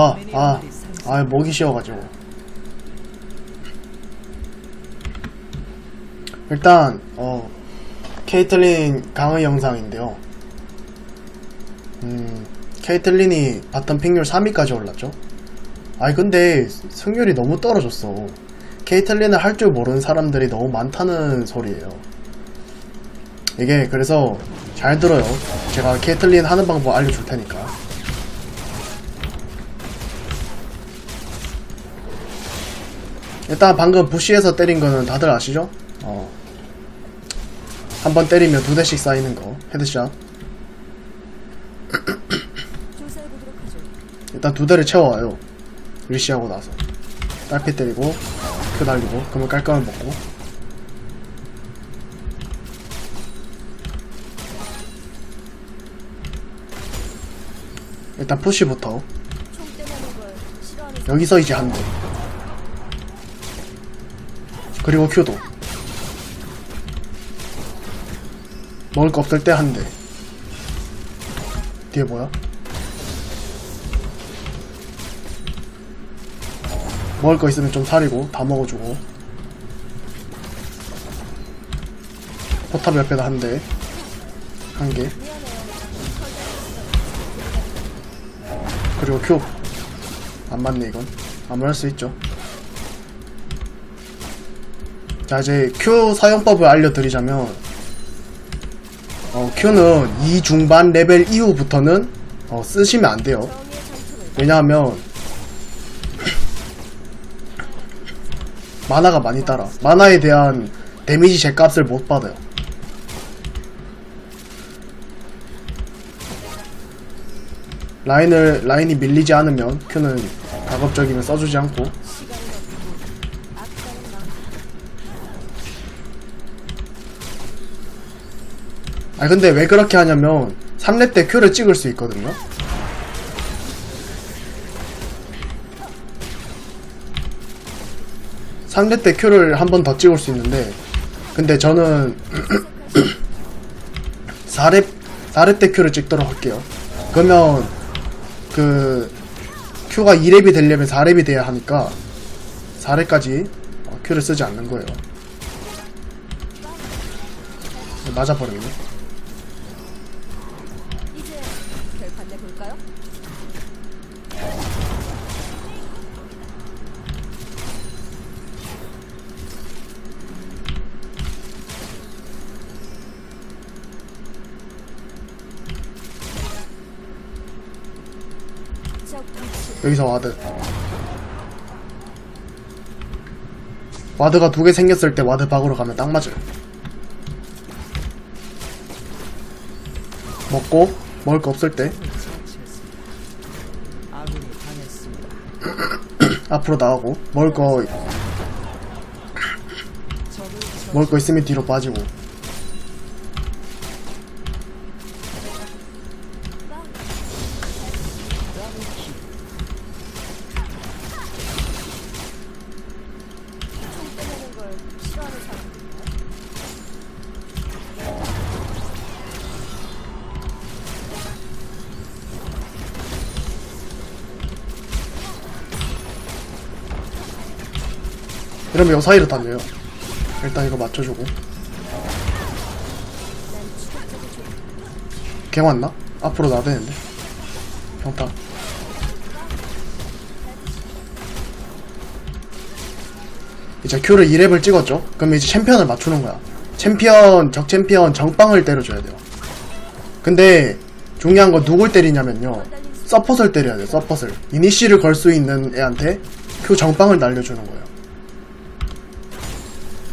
아, 아, 아, 목이 쉬어가지고. 일단, 어, 케이틀린 강의 영상인데요. 음, 케이틀린이 바텀 픽률 3위까지 올랐죠? 아니, 근데 승률이 너무 떨어졌어. 케이틀린을 할 줄 모르는 사람들이 너무 많다는 소리예요. 이게, 그래서 잘 들어요. 제가 케이틀린 하는 방법 알려줄 테니까. 일단 방금 부시에서 때린 거는 다들 아시죠? 어. 한 번 때리면 두 대씩 쌓이는 거. 헤드샷. 일단 두 대를 채워와요. 리시하고 나서. 딸피 때리고, 그 달리고, 그러면 깔끔을 먹고. 일단 푸시부터. 여기서 이제 한 대. 그리고 큐도. 먹을 거 없을 때 한 대. 뒤에 뭐야? 먹을 거 있으면 좀 사리고 다 먹어주고. 포탑 옆에다 한 대. 한 개. 그리고 큐. 안 맞네 이건 아무 할 수 있죠 자 이제 Q 사용법을 알려드리자면 어, Q는 2 중반 레벨 이후부터는 어, 쓰시면 안 돼요. 왜냐하면 만화가 많이 따라. 만화에 대한 데미지 제 값을 못 받아요. 라인을 라인이 밀리지 않으면 Q는 가급적이면 써주지 않고 아 근데 왜 그렇게 하냐면 3렙 때 Q를 찍을 수 있거든요. 삼렙때 Q를 한 번 더 찍을 수 있는데 근데 저는 4렙 4렙 때 Q를 찍도록 할게요. 그러면 그 Q가 2렙이 되려면 4렙이 돼야 하니까 4렙까지 Q를 쓰지 않는 거예요. 맞아버렸네 여기서 와드. 와드가 두 개 생겼을 때 와드 박으로 가면 딱 맞아요. 먹고 먹을 거 없을 때. 앞으로 나가고 먹을 거 먹을 거 있으면 뒤로 빠지고 이러면 요 사이로 다녀요. 일단 이거 맞춰주고. 갱 왔나? 앞으로 나대는데. 평타 이제 Q를 2렙을 찍었죠? 그럼 이제 챔피언을 맞추는 거야. 챔피언, 적 챔피언 정빵을 때려줘야 돼요. 근데 중요한 건 누굴 때리냐면요. 서폿을 때려야 돼 서폿을. 이니시를 걸 수 있는 애한테 Q 정빵을 날려주는 거예요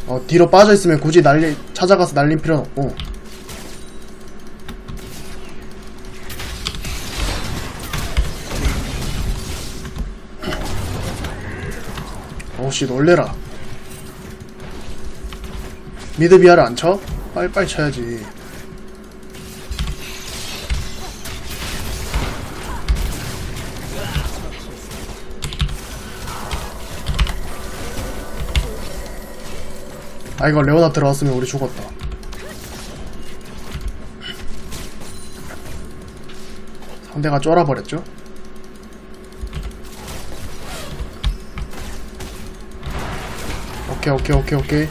어, 뒤로 빠져있으면 굳이 날리, 찾아가서 날릴 필요는 없고. 어우씨 놀래라. 미드 비아를 안 쳐? 빨리빨리 쳐야지 아 이거 레오나 들어왔으면 우리 죽었다. 상대가 쫄아버렸죠? 오케이 오케이 오케이 오케이.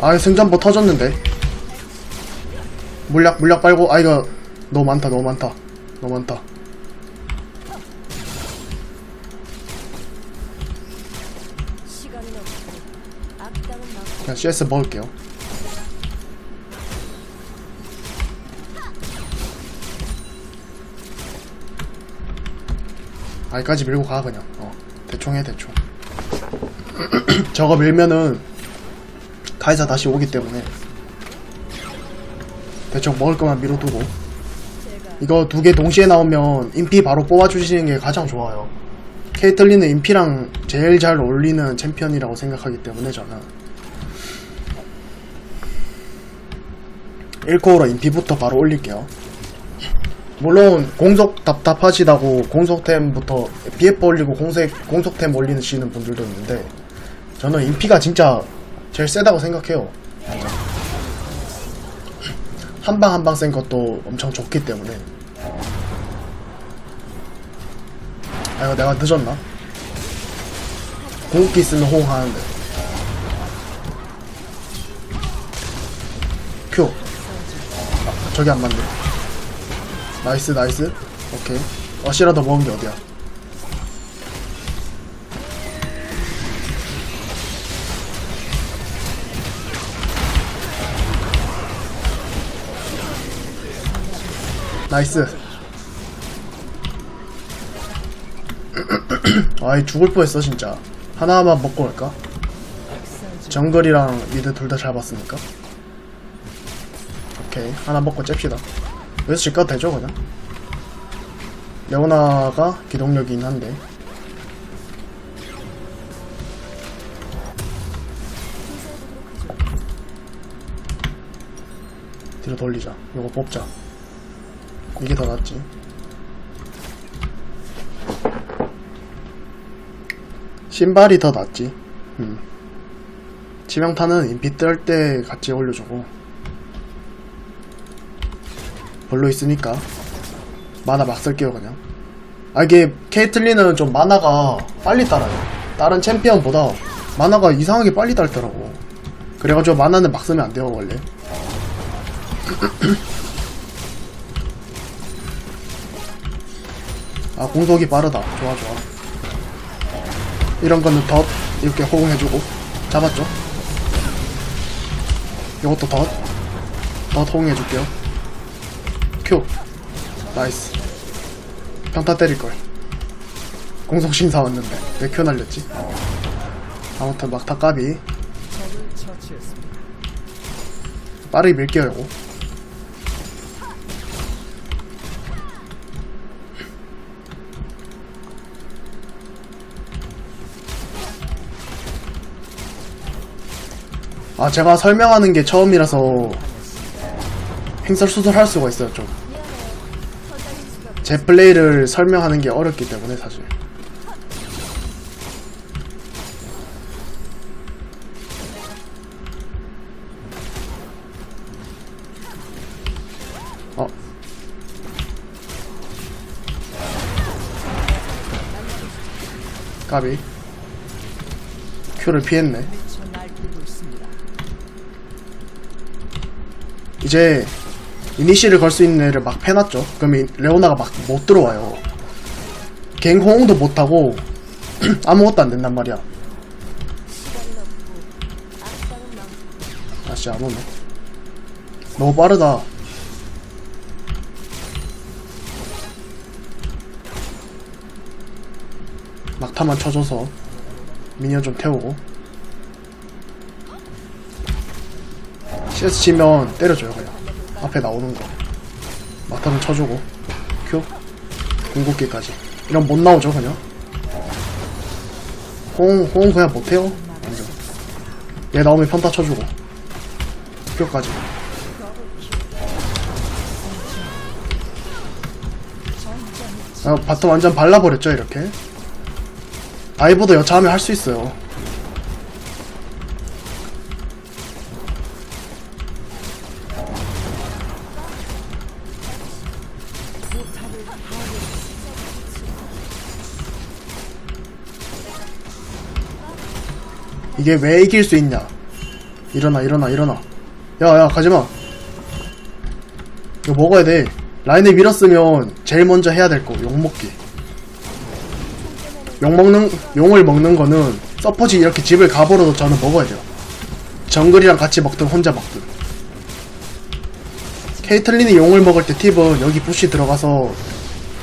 아 승전보 터졌는데. 물약 물약 빨고 아 이거 너무 많다 너무 많다. 너무 많다. 그냥 CS 먹을게요. 아이까지 밀고 가 그냥. 어 대충 해 대충. 저거 밀면은 카이사 다시 오기 때문에 대충 먹을 것만 밀어두고. 이거 두 개 동시에 나오면 인피 바로 뽑아주시는 게 가장 좋아요. 케이틀린은 인피랑 제일 잘 어울리는 챔피언이라고 생각하기 때문에 저는 1코어로 인피부터 바로 올릴게요. 물론 공속 답답하시다고 공속템부터 BF 올리고 공색, 공속템 올리시는 분들도 있는데 저는 인피가 진짜 제일 세다고 생각해요. 한 방 한 방 센 것도 엄청 좋기 때문에 아 이거 내가 늦었나? 공기 쓰면 호응 하는데 큐 아, 저기 안 맞네. 나이스 나이스. 오케이. 어시라도 먹은 게 어디야? 나이스. 아이 죽을 뻔했어 진짜. 하나만 먹고 갈까? 정글이랑 미드 둘다 잡았으니까 오케이. 하나 먹고 잽시다. 여기서 집 가도 되죠 그냥? 레오나가 기동력이긴 한데. 뒤로 돌리자. 요거 뽑자. 이게 더 낫지. 신발이 더 낫지. 음. 치명타는 인피 뜰 때 같이 올려주고 별로 있으니까. 만화 막 쓸게요 그냥. 아 이게 케이틀린은 좀 만화가 빨리 따라요. 다른 챔피언보다 만화가 이상하게 빨리 닳더라고. 그래가지고 만화는 막 쓰면 안 돼요 원래. 아 공속이 빠르다. 좋아 좋아. 이런 거는 덧 이렇게 호응해주고. 잡았죠? 이것도 덧덧 호응해줄게요 큐. 나이스. 평타 때릴걸. 공속 신사 왔는데 왜 큐 날렸지? 아무튼 막타 까비. 빠르게 밀게요 이거. 아 제가 설명하는 게 처음이라서 행설수설할 수가 있어요 좀. 제 플레이를 설명하는 게 어렵기 때문에 사실. 어. 까비. 큐를 피했네. 이제 이니시를 걸 수 있는 애를 막 패놨죠. 그러면 이- 레오나가 막 못 들어와요. 갱 호응도 못하고 아무것도 안 된단 말이야. 아씨 안 오네. 너무 빠르다. 막타만 쳐줘서 미니언 좀 태우고 CS 치면 때려줘요 그냥 앞에 나오는 거. 막타는 쳐주고 큐. 궁극기까지. 이런 못 나오죠 그냥. 호응 호응 그냥 못해요? 완전 얘 나오면 편타 쳐주고. 큐까지. 아, 바텀 완전 발라버렸죠 이렇게. 아이보도 여차하면 할 수 있어요 이게 왜 이길 수 있냐? 일어나 일어나 일어나. 야야 가지마. 이거 먹어야 돼. 라인을 밀었으면 제일 먼저 해야 될 거 욕먹기. 욕 먹는 용을 먹는 거는 서포지 이렇게 집을 가버려도 저는 먹어야 돼요. 정글이랑 같이 먹든 혼자 먹든. 케이틀린이 용을 먹을 때 팁은 여기 부시 들어가서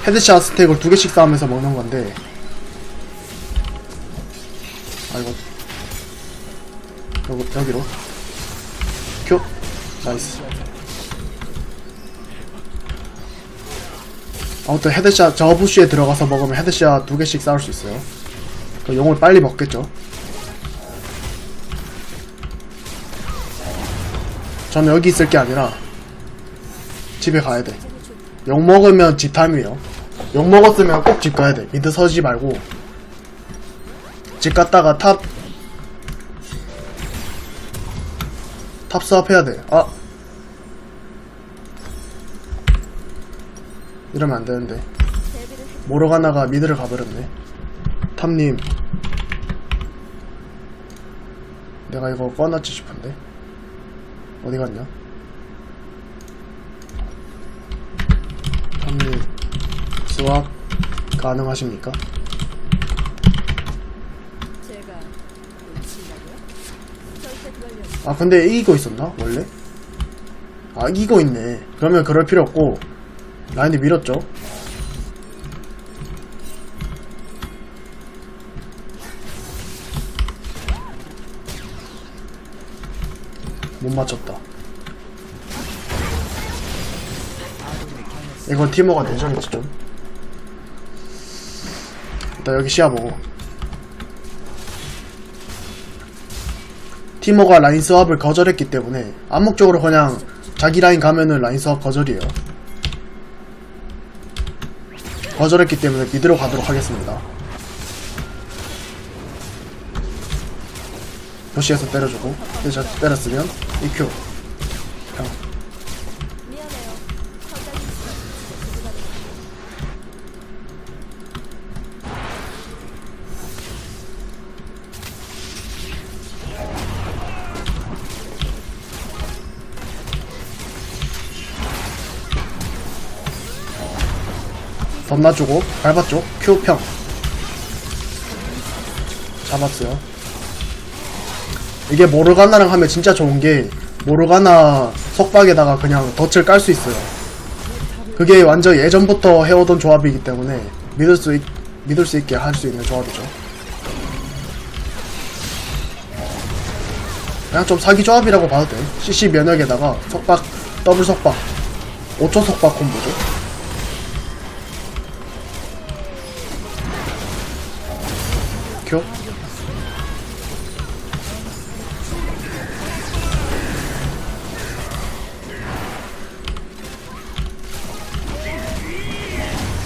헤드샷 스택을 두 개씩 쌓으면서 먹는 건데 여기, 여기로 큐 나이스 아무튼 헤드샷 저 부시에 들어가서 먹으면 헤드샷 두 개씩 쌓을 수 있어요 그 용을 빨리 먹겠죠 저는 여기 있을 게 아니라 집에 가야 돼. 욕 먹으면 집 타임이에요. 욕 먹었으면 꼭 집 가야 돼. 미드 서지 말고 집 갔다가 탑 탑 수업 해야 돼. 아 이러면 안 되는데. 모로가나가 미드를 가버렸네. 탑님. 내가 이거 꺼놨지 싶은데. 어디 갔냐? 탑님, 수학 가능하십니까? 제가 놓친다고요? 절대 그러려고. 아, 근데 이기고 있었나? 원래? 아, 이기고 있네. 그러면 그럴 필요 없고, 라인이 밀었죠? 못 맞췄다. 이건 티모가 내정했지 좀. 일단 여기 시야 보고. 티모가 라인 스왑을 거절했기 때문에 암묵적으로 그냥 자기 라인 가면은 라인 스왑 거절이에요. 거절했기 때문에 미드로 가도록 하겠습니다. 도시에서 때려주고 때렸으면 EQ 덤나주고 밟았죠? Q평. 잡았어요. 이게 모르가나랑 하면 진짜 좋은 게 모르가나 속박에다가 그냥 덫을 깔 수 있어요. 그게 완전 예전부터 해오던 조합이기 때문에 믿을 수, 있, 믿을 수 있게 할 수 있는 조합이죠. 그냥 좀 사기 조합이라고 봐도 돼. CC 면역에다가 속박 더블 속박 5초 속박 콤보죠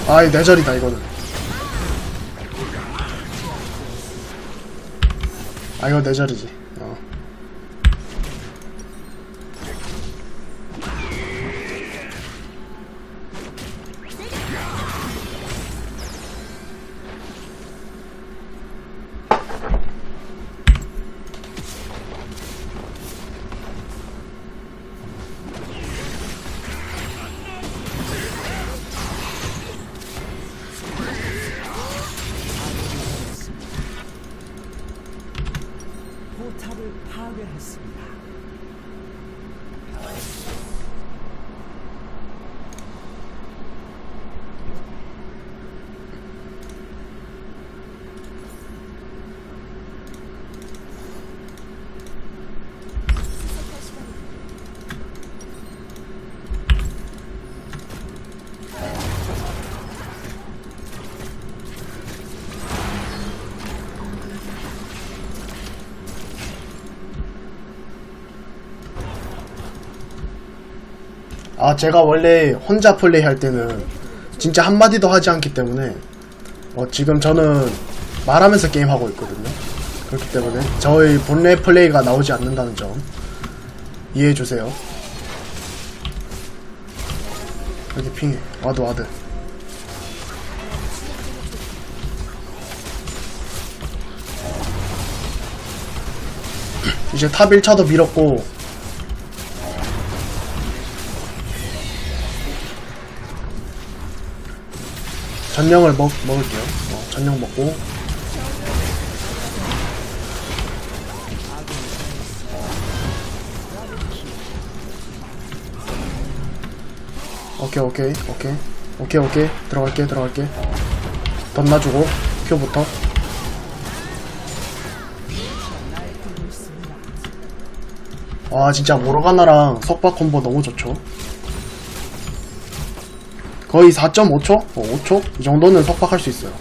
아이 내절이다 이거는. 아 이거 내절이지 아 제가 원래 혼자 플레이 할 때는 진짜 한마디도 하지 않기 때문에 어, 지금 저는 말하면서 게임하고 있거든요. 그렇기 때문에 저의 본래 플레이가 나오지 않는다는 점 이해해주세요. 여기 핑해. 와드 와드. 이제 탑 1차도 밀었고 전령을 먹, 먹을게요. 어, 전령 먹고. 오케이 오케이 오케이. 오케이 오케이. 들어갈게 들어갈게. 덤나주고 큐부터. 와 진짜 모로가나랑 석박 콤보 너무 좋죠 거의 4.5초? 어, 5초? 이 정도는 석박할 수 있어요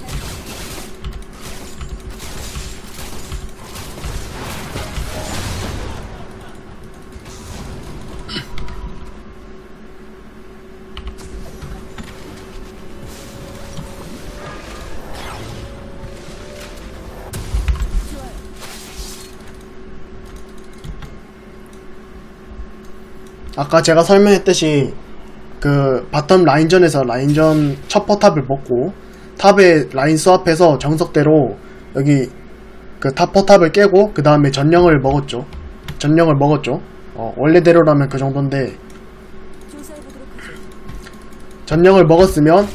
아까 제가 설명했듯이 그 바텀 라인전에서 라인전 첫 포탑을 먹고 탑에 라인 스왑해서 정석대로 여기 그 탑 포탑을 깨고 그 다음에 전령을 먹었죠. 전령을 먹었죠. 어, 원래대로라면 그 정도인데. 전령을 먹었으면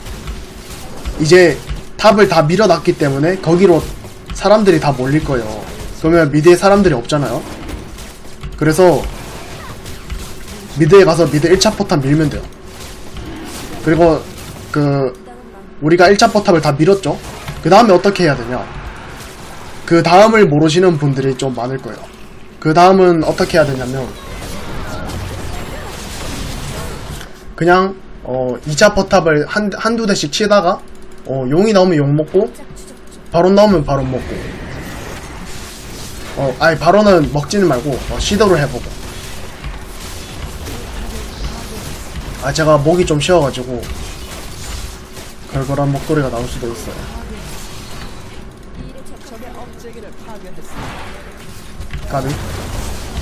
이제 탑을 다 밀어놨기 때문에 거기로 사람들이 다 몰릴 거예요. 그러면 미드에 사람들이 없잖아요. 그래서 미드에 가서 미드 1차 포탑 밀면 돼요. 그리고 그 우리가 1차 포탑을 다 밀었죠. 그 다음에 어떻게 해야 되냐? 그 다음을 모르시는 분들이 좀 많을 거예요. 그 다음은 어떻게 해야 되냐면 그냥 어 2차 포탑을 한, 한두 대씩 치다가 어 용이 나오면 용 먹고. 바론 나오면 바론 먹고 어 아니 바론은 먹지는 말고 어, 시도를 해보고 아 제가 목이 좀 쉬어가지고 걸걸한 목소리가 나올 수도 있어요. 까비.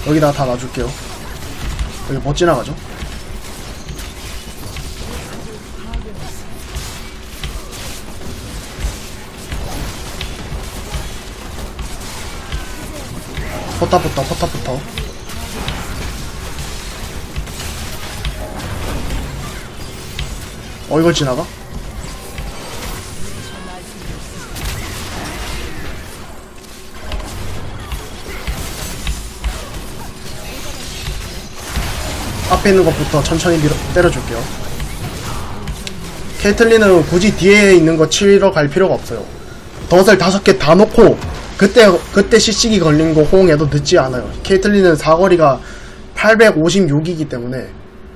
여기다가 다 놔줄게요. 여기 못 지나가죠? 포탑부터 포탑부터 어 이걸 지나가? 앞에 있는 것부터 천천히 밀어, 때려줄게요. 케이틀린은 굳이 뒤에 있는 거 치러 갈 필요가 없어요. 덫을 다섯 개 다 놓고 그때 그때 시식이 걸린 거 호응해도 늦지 않아요. 케이틀린은 사거리가 856이기 때문에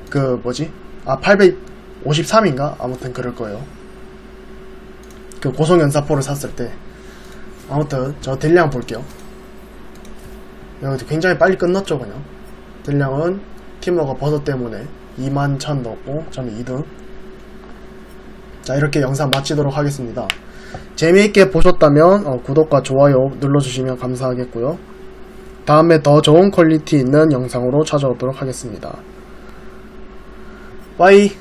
그 뭐지? 아 853인가? 아무튼 그럴 거예요. 그 고속 연사포를 샀을 때 아무튼 저 딜량 볼게요. 여기 굉장히 빨리 끝났죠 그냥. 딜량은 티머가 버섯 때문에 2만 1000 넣었고 저는 2등 자 이렇게 영상 마치도록 하겠습니다 재미있게 보셨다면 어, 구독과 좋아요 눌러주시면 감사하겠고요 다음에 더 좋은 퀄리티 있는 영상으로 찾아오도록 하겠습니다 빠이